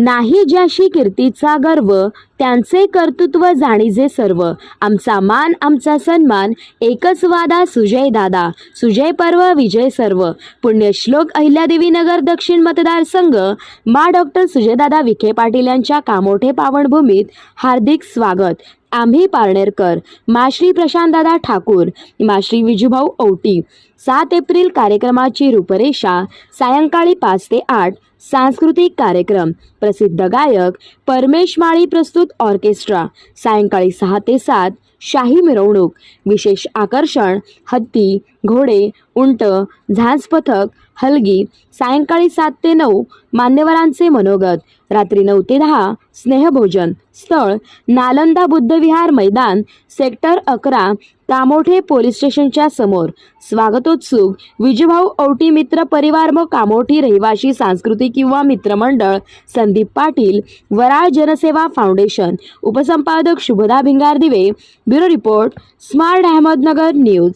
नाही ज्याशी कीर्तीचा गर्व त्यांचे कर्तृत्व जाणीजे सर्व. आमचा मान आमचा सन्मान एकच वादा सुजय दादा सुजय पर्व विजय सर्व. पुण्यश्लोक अहिल्यादेवी नगर दक्षिण मतदारसंघ मा डॉक्टर सुजयदादा विखे पाटील यांच्या कामोठे पावनभूमीत हार्दिक स्वागत. आम्ही पारनेरकर. माश्री प्रशांतदादा ठाकूर. माश्री विजूभाऊ औटी. सात एप्रिल कार्यक्रमाची रूपरेषा सायंकाळी पाच ते आठ. सांस्कृतिक कार्यक्रम प्रसिद्ध गायक परमेश माळी प्रस्तुत ऑर्केस्ट्रा सायंकाळी सहा ते सात शाही मिरवणूक विशेष आकर्षण हत्ती घोडे उंट झांज पथक हलगी सायंकाळी सात ते नऊ मान्यवरांचे मनोगत रात्री नऊ ते दहा स्नेहभोजन स्थळ नालंदा बुद्धविहार मैदान सेक्टर अकरा कामोठे पोलीस स्टेशनच्या समोर स्वागतोत्सुक विजूभाऊ औटी मित्र परिवार व कामोठी रहिवाशी सांस्कृतिक किंवा मित्रमंडळ. संदीप पाटील वराळ जनसेवा foundation. उपसंपादक Shubhada Bhingardive. Bureau report smart Ahmednagar news.